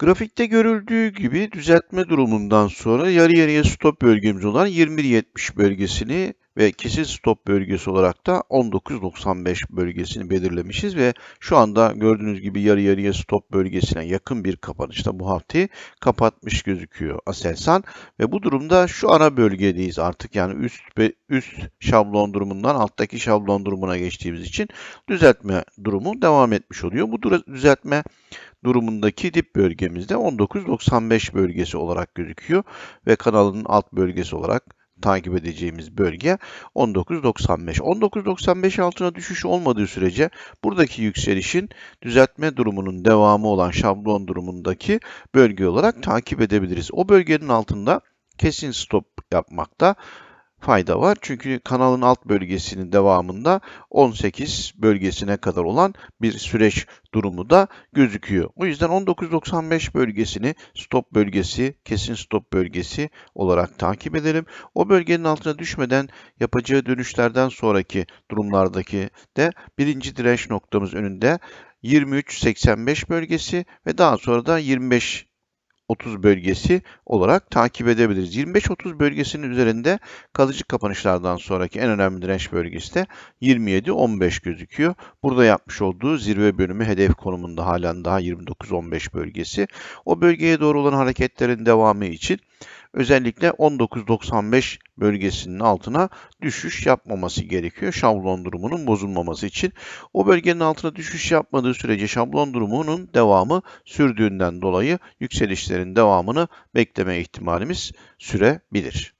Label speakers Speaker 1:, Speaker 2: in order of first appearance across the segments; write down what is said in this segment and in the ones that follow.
Speaker 1: Grafikte görüldüğü gibi düzeltme durumundan sonra yarı yarıya stop bölgemiz olan 21.70 bölgesini ve kesin stop bölgesi olarak da 19.95 bölgesini belirlemişiz ve şu anda gördüğünüz gibi yarı yarıya stop bölgesine yakın bir kapanışta bu haftayı kapatmış gözüküyor Aselsan ve bu durumda şu ana bölgedeyiz artık yani üst ve üst şablon durumundan alttaki şablon durumuna geçtiğimiz için düzeltme durumu devam etmiş oluyor. Bu düzeltme durumundaki dip bölgemizde 19.95 bölgesi olarak gözüküyor ve kanalın alt bölgesi olarak takip edeceğimiz bölge 19.95. 19.95 altına düşüş olmadığı sürece buradaki yükselişin düzeltme durumunun devamı olan şablon durumundaki bölge olarak takip edebiliriz. O bölgenin altında kesin stop yapmakta fayda var. Çünkü kanalın alt bölgesinin devamında 18 bölgesine kadar olan bir süreç durumu da gözüküyor. O yüzden 19.95 bölgesini stop bölgesi, kesin stop bölgesi olarak takip edelim. O bölgenin altına düşmeden yapacağı dönüşlerden sonraki durumlardaki de birinci direnç noktamız önünde 23.85 bölgesi ve daha sonra da 25 30 bölgesi olarak takip edebiliriz. 25-30 bölgesinin üzerinde kalıcı kapanışlardan sonraki en önemli direnç bölgesi de 27-15 gözüküyor. Burada yapmış olduğu zirve bölümü hedef konumunda halen daha 29-15 bölgesi. O bölgeye doğru olan hareketlerin devamı için özellikle 19.95 bölgesinin altına düşüş yapmaması gerekiyor. Şablon durumunun bozulmaması için. O bölgenin altına düşüş yapmadığı sürece şablon durumunun devamı sürdüğünden dolayı yükselişlerin devamını bekleme ihtimalimiz sürebilir.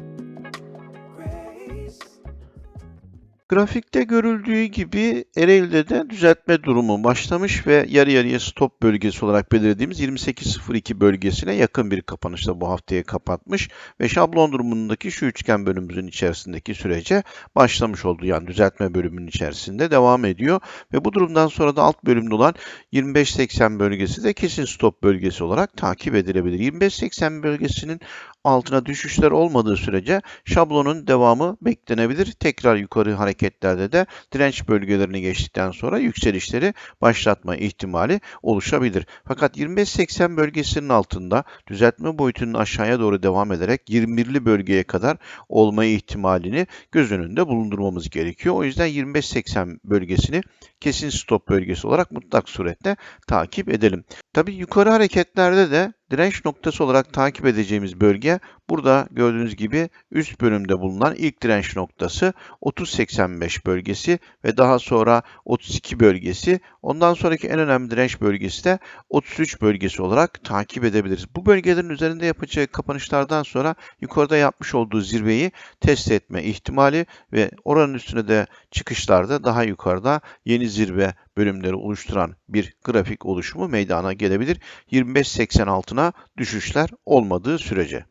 Speaker 1: Grafikte görüldüğü gibi Ereğli'de de düzeltme durumu başlamış ve yarı yarıya stop bölgesi olarak belirlediğimiz 28.02 bölgesine yakın bir kapanışla bu haftayı kapatmış ve şablon durumundaki şu üçgen bölümümüzün içerisindeki sürece başlamış oldu. Yani düzeltme bölümünün içerisinde devam ediyor ve bu durumdan sonra da alt bölümde olan 25.80 bölgesi de kesin stop bölgesi olarak takip edilebilir. 25.80 bölgesinin altına düşüşler olmadığı sürece şablonun devamı beklenebilir. Tekrar yukarı hareketlerde de direnç bölgelerini geçtikten sonra yükselişleri başlatma ihtimali oluşabilir. Fakat 25-80 bölgesinin altında düzeltme boyutunun aşağıya doğru devam ederek 21'li bölgeye kadar olma ihtimalini göz önünde bulundurmamız gerekiyor. O yüzden 25-80 bölgesini kesin stop bölgesi olarak mutlak suretle takip edelim. Tabi yukarı hareketlerde de direnç noktası olarak takip edeceğimiz bölge burada gördüğünüz gibi üst bölümde bulunan ilk direnç noktası 30.85 bölgesi ve daha sonra 32 bölgesi. Ondan sonraki en önemli direnç bölgesi de 33 bölgesi olarak takip edebiliriz. Bu bölgelerin üzerinde yapacağı kapanışlardan sonra yukarıda yapmış olduğu zirveyi test etme ihtimali ve oranın üstüne de çıkışlarda daha yukarıda yeni zirve bölümleri oluşturan bir grafik oluşumu meydana gelebilir. 25.80 altına düşüşler olmadığı sürece.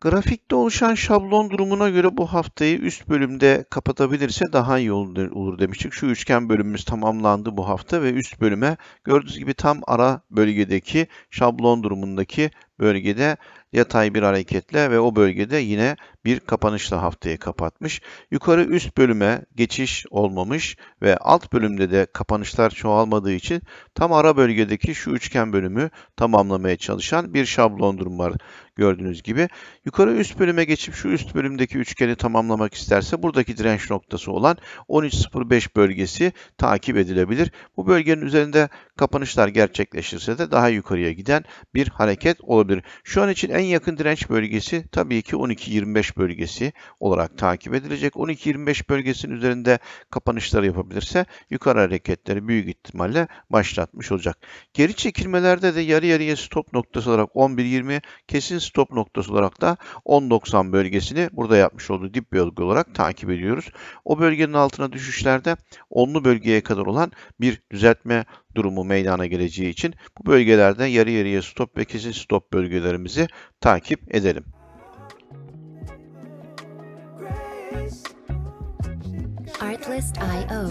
Speaker 1: Grafikte oluşan şablon durumuna göre bu haftayı üst bölümde kapatabilirse daha iyi olur demiştik. Şu üçgen bölümümüz tamamlandı bu hafta ve üst bölüme gördüğünüz gibi tam ara bölgedeki şablon durumundaki bölgede yatay bir hareketle ve o bölgede yine bir kapanışla haftayı kapatmış. Yukarı üst bölüme geçiş olmamış ve alt bölümde de kapanışlar çoğalmadığı için tam ara bölgedeki şu üçgen bölümü tamamlamaya çalışan bir şablon durum var gördüğünüz gibi. Yukarı üst bölüme geçip şu üst bölümdeki üçgeni tamamlamak isterse buradaki direnç noktası olan 13.05 bölgesi takip edilebilir. Bu bölgenin üzerinde kapanışlar gerçekleşirse de daha yukarıya giden bir hareket olabilir. Şu an için en yakın direnç bölgesi tabii ki 12.25 12-15 bölgesi olarak takip edilecek. 12-25 bölgesinin üzerinde kapanışları yapabilirse yukarı hareketleri büyük ihtimalle başlatmış olacak. Geri çekilmelerde de yarı yarıya stop noktası olarak 11.20 kesin stop noktası olarak da 10.90 bölgesini burada yapmış olduğu dip bölge olarak takip ediyoruz. O bölgenin altına düşüşlerde onlu bölgeye kadar olan bir düzeltme durumu meydana geleceği için bu bölgelerde yarı yarıya stop ve kesin stop bölgelerimizi takip edelim.
Speaker 2: Artlist.io.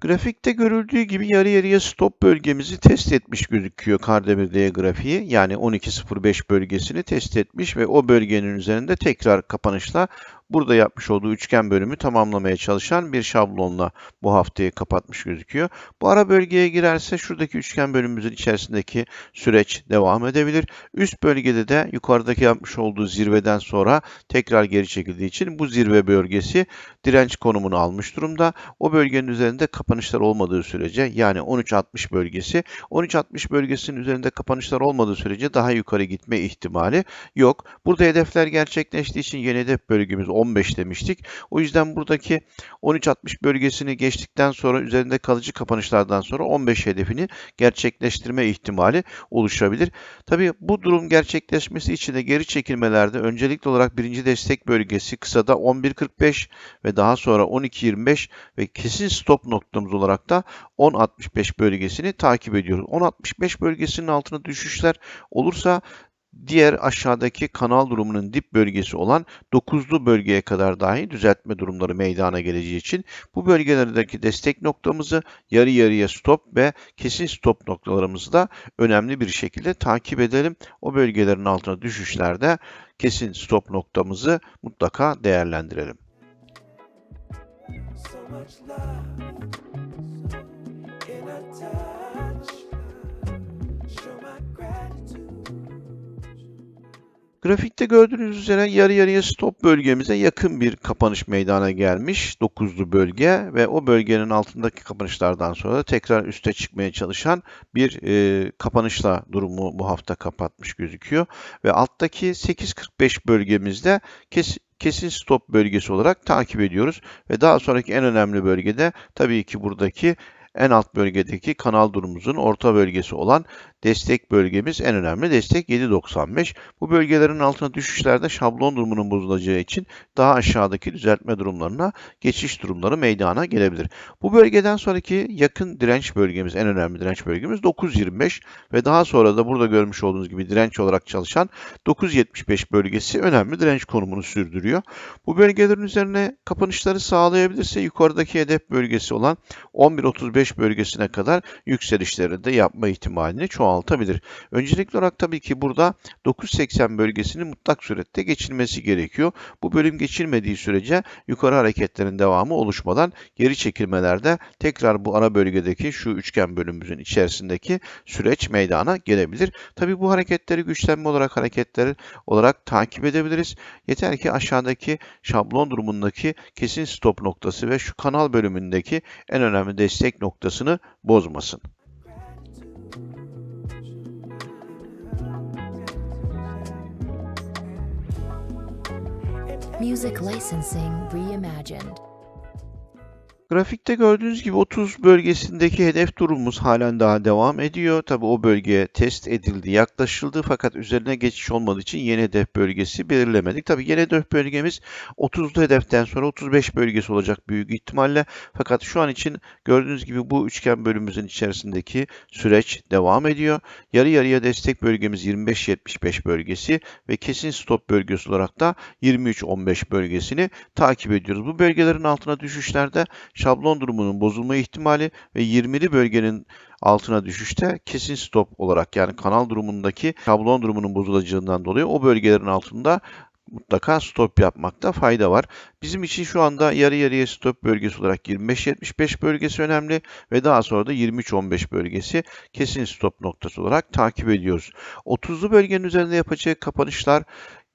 Speaker 1: Grafikte görüldüğü gibi yarı yarıya stop bölgemizi test etmiş gözüküyor Kardemir D grafiği. Yani 12.05 bölgesini test etmiş ve o bölgenin üzerinde tekrar kapanışla burada yapmış olduğu üçgen bölümü tamamlamaya çalışan bir şablonla bu haftayı kapatmış gözüküyor. Bu ara bölgeye girerse şuradaki üçgen bölümümüzün içerisindeki süreç devam edebilir. Üst bölgede de yukarıdaki yapmış olduğu zirveden sonra tekrar geri çekildiği için bu zirve bölgesi direnç konumunu almış durumda. O bölgenin üzerinde kapanışlar olmadığı sürece yani 13.60 bölgesi 13.60 bölgesinin üzerinde kapanışlar olmadığı sürece daha yukarı gitme ihtimali yok. Burada hedefler gerçekleştiği için yeni hedef bölgemiz 15 demiştik. O yüzden buradaki 13.60 bölgesini geçtikten sonra üzerinde kalıcı kapanışlardan sonra 15 hedefini gerçekleştirme ihtimali oluşabilir. Tabii bu durum gerçekleşmesi için de geri çekilmelerde öncelikli olarak birinci destek bölgesi kısada 11.45 ve daha sonra 12.25 ve kesin stop noktamız olarak da 10.65 bölgesini takip ediyoruz. 10.65 bölgesinin altına düşüşler olursa diğer aşağıdaki kanal durumunun dip bölgesi olan 9'lu bölgeye kadar dahi düzeltme durumları meydana geleceği için bu bölgelerdeki destek noktamızı yarı yarıya stop ve kesin stop noktalarımızı da önemli bir şekilde takip edelim. O bölgelerin altına düşüşlerde kesin stop noktamızı mutlaka değerlendirelim.
Speaker 3: so much love
Speaker 1: Grafikte gördüğünüz üzere yarı yarıya stop bölgemize yakın bir kapanış meydana gelmiş. 9'lu bölge ve o bölgenin altındaki kapanışlardan sonra da tekrar üste çıkmaya çalışan bir e, kapanışla durumu bu hafta kapatmış gözüküyor. Ve alttaki 8.45 bölgemizde kes, kesin stop bölgesi olarak takip ediyoruz. Ve daha sonraki en önemli bölgede tabii ki buradaki en alt bölgedeki kanal durumumuzun orta bölgesi olan destek bölgemiz en önemli destek 7.95. Bu bölgelerin altına düşüşlerde şablon durumunun bozulacağı için daha aşağıdaki düzeltme durumlarına geçiş durumları meydana gelebilir. Bu bölgeden sonraki yakın direnç bölgemiz, en önemli direnç bölgemiz 9.25 ve daha sonra da burada görmüş olduğunuz gibi direnç olarak çalışan 9.75 bölgesi önemli direnç konumunu sürdürüyor. Bu bölgelerin üzerine kapanışları sağlayabilirse yukarıdaki hedef bölgesi olan 11.35 bölgesine kadar yükselişleri de yapma ihtimalini çoğaltabilir. Öncelikli olarak tabii ki burada 9.80 bölgesinin mutlak surette geçilmesi gerekiyor. Bu bölüm geçilmediği sürece yukarı hareketlerin devamı oluşmadan geri çekilmelerde tekrar bu ara bölgedeki şu üçgen bölümümüzün içerisindeki süreç meydana gelebilir. Tabii bu hareketleri güçlenme olarak hareketleri olarak takip edebiliriz. Yeter ki aşağıdaki şablon durumundaki kesin stop noktası ve şu kanal bölümündeki en önemli destek noktasını bozmasın.
Speaker 2: Music licensing reimagined.
Speaker 1: Grafikte gördüğünüz gibi 30 bölgesindeki hedef durumumuz halen daha devam ediyor. Tabi o bölgeye test edildi, yaklaşıldı fakat üzerine geçiş olmadığı için yeni hedef bölgesi belirlemedik. Tabi yeni hedef bölgemiz 30'lu hedeften sonra 35 bölgesi olacak büyük ihtimalle. Fakat şu an için gördüğünüz gibi bu üçgen bölümümüzün içerisindeki süreç devam ediyor. Yarı yarıya destek bölgemiz 25-75 bölgesi ve kesin stop bölgesi olarak da 23-15 bölgesini takip ediyoruz. Bu bölgelerin altına düşüşlerde şablon durumunun bozulma ihtimali ve 20'li bölgenin altına düşüşte kesin stop olarak yani kanal durumundaki şablon durumunun bozulacağından dolayı o bölgelerin altında mutlaka stop yapmakta fayda var. Bizim için şu anda yarı yarıya stop bölgesi olarak 25-75 bölgesi önemli ve daha sonra da 23-15 bölgesi kesin stop noktası olarak takip ediyoruz. 30'lu bölgenin üzerinde yapacağı kapanışlar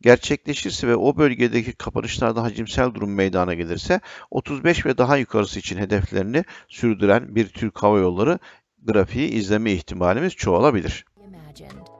Speaker 1: gerçekleşirse ve o bölgedeki kapanışlarda hacimsel durum meydana gelirse 35 ve daha yukarısı için hedeflerini sürdüren bir Türk Hava Yolları grafiği izleme ihtimalimiz çoğalabilir.
Speaker 2: Reimagined.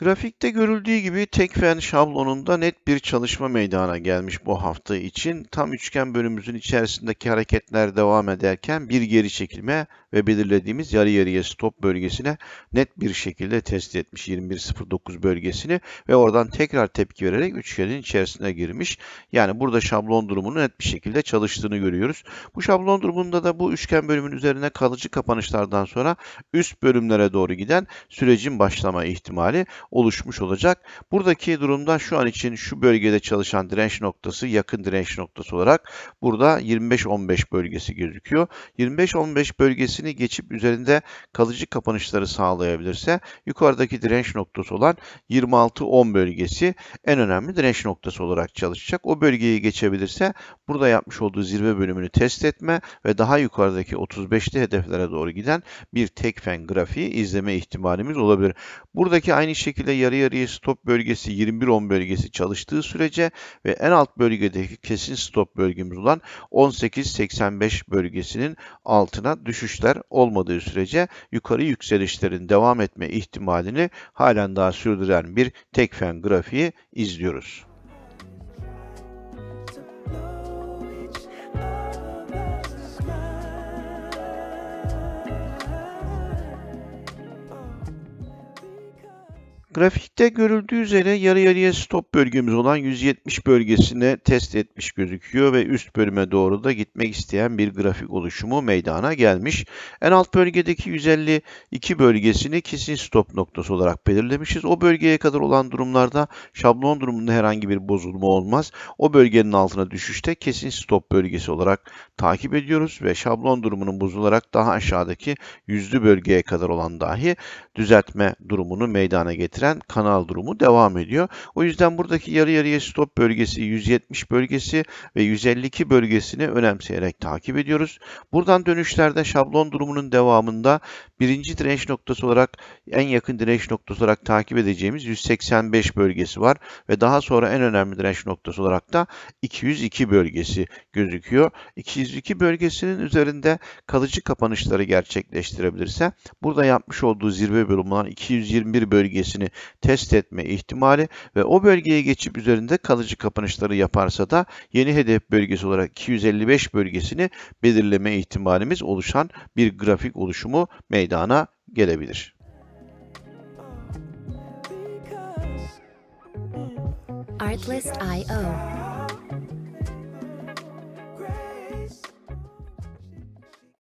Speaker 1: Grafikte görüldüğü gibi Tekfen şablonunda net bir çalışma meydana gelmiş bu hafta için. Tam üçgen bölümümüzün içerisindeki hareketler devam ederken bir geri çekilme ve belirlediğimiz yarı yarıya stop bölgesine net bir şekilde test etmiş 21.09 bölgesini ve oradan tekrar tepki vererek üçgenin içerisine girmiş. Yani burada şablon durumunu net bir şekilde çalıştığını görüyoruz. Bu şablon durumunda da bu üçgen bölümün üzerine kalıcı kapanışlardan sonra üst bölümlere doğru giden sürecin başlama ihtimali oluşmuş olacak. Buradaki durumda şu an için şu bölgede çalışan direnç noktası yakın direnç noktası olarak burada 25-15 bölgesi gözüküyor. 25-15 bölgesini geçip üzerinde kalıcı kapanışları sağlayabilirse yukarıdaki direnç noktası olan 26-10 bölgesi en önemli direnç noktası olarak çalışacak. O bölgeyi geçebilirse burada yapmış olduğu zirve bölümünü test etme ve daha yukarıdaki 35'li hedeflere doğru giden bir tekfen grafiği izleme ihtimalimiz olabilir. Buradaki aynı şekilde yarı yarıya stop bölgesi 21-10 bölgesi çalıştığı sürece ve en alt bölgedeki kesin stop bölgemiz olan 18-85 bölgesinin altına düşüşler olmadığı sürece yukarı yükselişlerin devam etme ihtimalini halen daha sürdüren bir tekfen grafiği izliyoruz. Grafikte görüldüğü üzere yarı yarıya stop bölgemiz olan 170 bölgesine test etmiş gözüküyor ve üst bölüme doğru da gitmek isteyen bir grafik oluşumu meydana gelmiş. En alt bölgedeki 152 bölgesini kesin stop noktası olarak belirlemişiz. O bölgeye kadar olan durumlarda şablon durumunda herhangi bir bozulma olmaz. O bölgenin altına düşüşte kesin stop bölgesi olarak takip ediyoruz ve şablon durumunun bozularak daha aşağıdaki yüzlü bölgeye kadar olan dahi düzeltme durumunu meydana getiren kanal durumu devam ediyor. O yüzden buradaki yarı yarıya stop bölgesi 170 bölgesi ve 152 bölgesini önemseyerek takip ediyoruz. Buradan dönüşlerde şablon durumunun devamında birinci direnç noktası olarak en yakın direnç noktası olarak takip edeceğimiz 185 bölgesi var ve daha sonra en önemli direnç noktası olarak da 202 bölgesi gözüküyor. 202 bölgesinin üzerinde kalıcı kapanışları gerçekleştirebilirse burada yapmış olduğu zirve bölümü olan 221 bölgesini test etme ihtimali ve o bölgeye geçip üzerinde kalıcı kapanışları yaparsa da yeni hedef bölgesi olarak 255 bölgesini belirleme ihtimalimiz oluşan bir grafik oluşumu meydana gelebilir.
Speaker 2: Artlist.io.